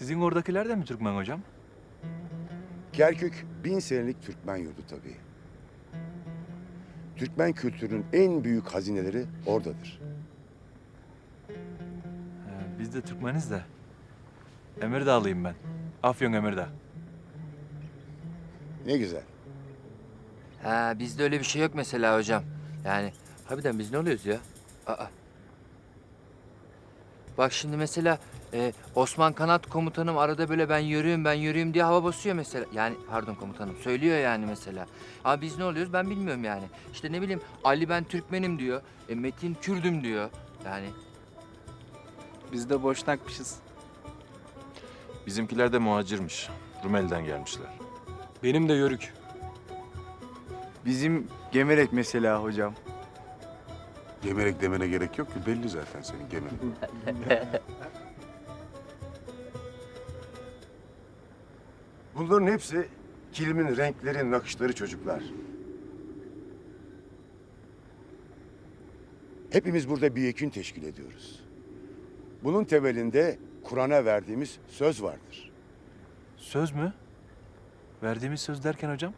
Sizin oradakiler de mi Türkmen hocam? Kerkük bin senelik Türkmen yurdu tabii. Türkmen kültürünün en büyük hazineleri oradadır. He, biz de Türkmeniz de. Emirdağlıyım ben. Afyon Emirdağ. Ne güzel. Ha bizde öyle bir şey yok mesela hocam. Yani harbiden biz ne oluyoruz ya? Aa. Bak şimdi mesela e, Osman Kanat komutanım arada böyle ben yürüyüm ben yürüyüm diye hava basıyor mesela. Yani pardon komutanım söylüyor yani mesela. Ama biz ne oluyoruz ben bilmiyorum yani. İşte ne bileyim Ali ben Türkmenim diyor. E, Metin Kürdüm diyor. Yani Biz de boşnakmışız. Bizimkiler de muhacirmiş. Rumeli'den gelmişler. Benim de yörük. Bizim gemerek mesela hocam. Gemerek demene gerek yok ki belli zaten senin gemerek. Bunların hepsi kilimin renkleri, nakışları çocuklar. Hepimiz burada bir yekün teşkil ediyoruz. Bunun temelinde Kur'an'a verdiğimiz söz vardır. Söz mü? Verdiğimiz söz derken hocam?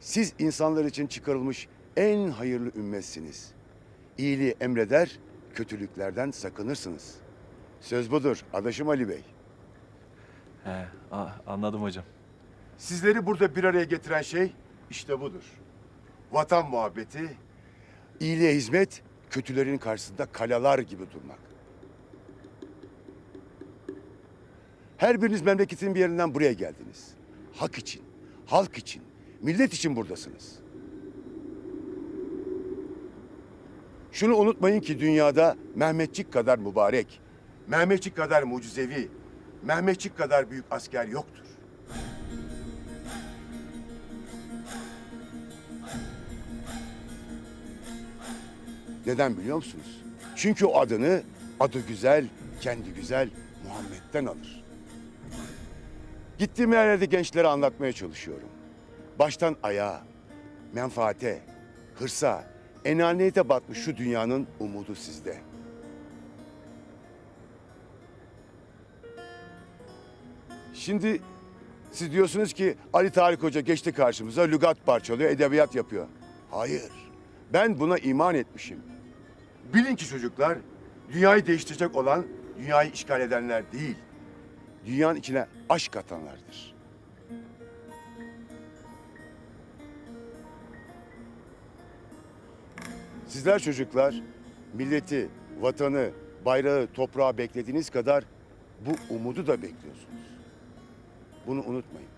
Siz insanlar için çıkarılmış en hayırlı ümmetsiniz. İyiliği emreder, kötülüklerden sakınırsınız. Söz budur adaşım Ali Bey. He, a- anladım hocam. Sizleri burada bir araya getiren şey işte budur. Vatan muhabbeti, iyiliğe hizmet, kötülerin karşısında kalalar gibi durmak. Her biriniz memleketin bir yerinden buraya geldiniz. Hak için, halk için, millet için buradasınız. Şunu unutmayın ki dünyada Mehmetçik kadar mübarek, Mehmetçik kadar mucizevi, Mehmetçik kadar büyük asker yoktur. Neden biliyor musunuz? Çünkü o adını adı güzel, kendi güzel Muhammed'den alır. Gittiğim yerlerde gençlere anlatmaya çalışıyorum. Baştan ayağa, menfaate, hırsa, enaniyete batmış şu dünyanın umudu sizde. Şimdi siz diyorsunuz ki Ali Tarık Hoca geçti karşımıza lügat parçalıyor, edebiyat yapıyor. Hayır. Ben buna iman etmişim. Bilin ki çocuklar, dünyayı değiştirecek olan dünyayı işgal edenler değil, dünyanın içine aşk katanlardır. Sizler çocuklar, milleti, vatanı, bayrağı, toprağı beklediğiniz kadar bu umudu da bekliyorsunuz. Bunu unutmayın.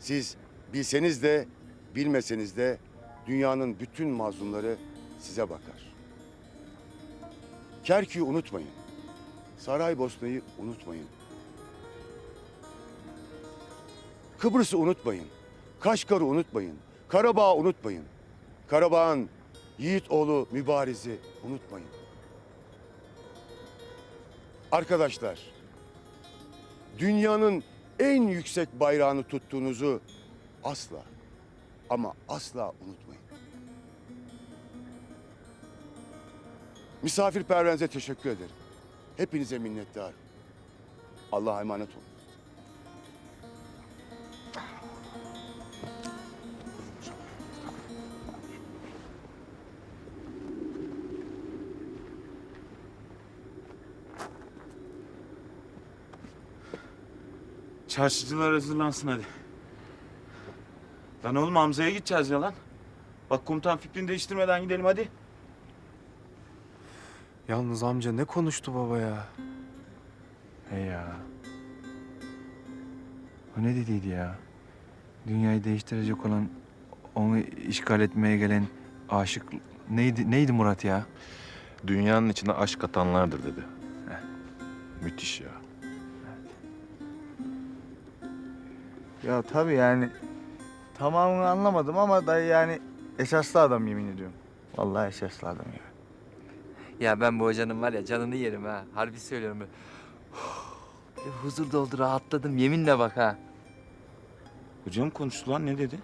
Siz bilseniz de bilmeseniz de dünyanın bütün mazlumları size bakar. Kerkük'ü unutmayın. Saraybosna'yı unutmayın. Kıbrıs'ı unutmayın. Kaşgar'ı unutmayın. Karabağ'ı unutmayın. Karabağ'ın yiğit oğlu Mübariz'i unutmayın. Arkadaşlar, dünyanın en yüksek bayrağını tuttuğunuzu asla ama asla unutmayın. Misafirperverinize teşekkür ederim. Hepinize minnettarım. Allah'a emanet olun. Çarşıcılar hazırlansın hadi. Lan oğlum Hamza'ya gideceğiz ya lan. Bak komutan fikrini değiştirmeden gidelim hadi. Yalnız amca ne konuştu baba ya? He ya. O ne dediydi ya? Dünyayı değiştirecek olan, onu işgal etmeye gelen aşık neydi neydi Murat ya? Dünyanın içine aşk katanlardır dedi. Müthiş ya. Ya tabii yani tamamını anlamadım ama dayı yani esaslı adam yemin ediyorum. Vallahi esaslı adam ya. ya ben bu hocanın var ya canını yerim ha. Harbi söylüyorum böyle. Bir huzur doldu rahatladım yeminle bak ha. Hocam konuştu lan ne dedi?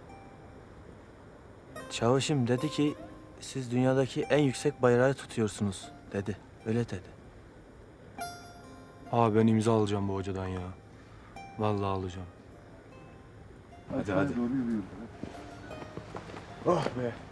Çavuşum dedi ki siz dünyadaki en yüksek bayrağı tutuyorsunuz dedi. Öyle dedi. Abi ben imza alacağım bu hocadan ya. Vallahi alacağım. Hadi hadi. Oh be.